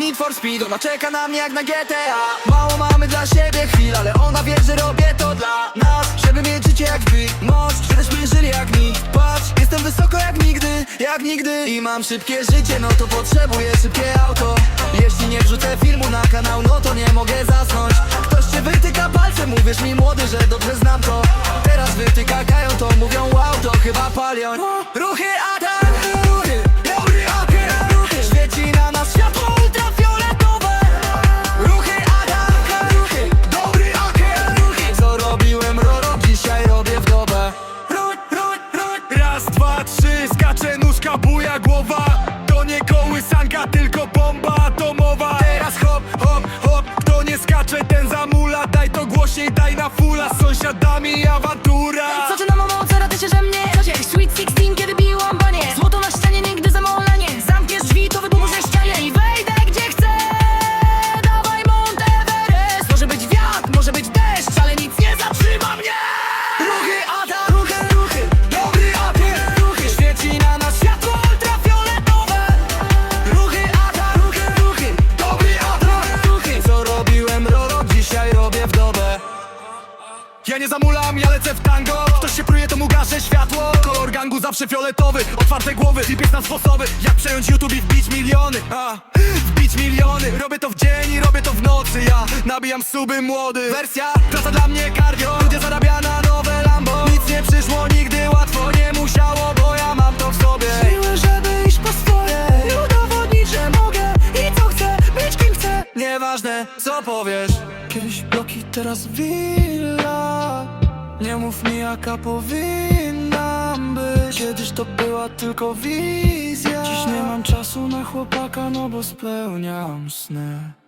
Need for Speed. Ona czeka na mnie jak na GTA Mało mamy dla siebie chwil Ale ona wie, że robię to dla nas. Żeby mieć życie jak wy Moc, żebyśmy żyli jak nikt Patrz, jestem wysoko jak nigdy Jak nigdy. I mam szybkie życie No to potrzebuję szybkie auto. Jeśli nie wrzucę filmu na kanał No to nie mogę zasnąć. Ktoś cię wytyka palcem Mówisz mi młody, że dobrze znam to. Teraz wytyka kają to Mówią wow, to chyba palion. Ruchy, skacze nóżka, buja głowa. To nie kołysanka, tylko bomba atomowa. Teraz hop, hop, hop, kto nie skacze, ten zamula. Daj to głośniej, daj na fula, z sąsiadami awantura. Zaczynam moc, rady się, że mnie Zacie Sweet 16, nie zamulam, ja lecę w tango. Ktoś się pruje, to mu gaszę światło. Kolor gangu zawsze fioletowy Otwarte głowy, tip jest na sposoby. Jak przejąć YouTube i wbić miliony? A, wbić miliony. Robię to w dzień i robię to w nocy. Ja nabijam suby młody. Wersja Praca dla mnie cardio. Ludzie zarabia na nowe Lambo. Nic nie przyszło nigdy łatwo Nie musiało, bo ja mam to w sobie. Siły, żeby iść po swoje I udowodnić, że mogę I co chcę, być kim chcę. Nieważne, co powiesz. Kiedyś bloki, teraz willa Nie mów mi jaka powinnam być. Kiedyś to była tylko wizja. Dziś nie mam czasu na chłopaka, no bo spełniam sny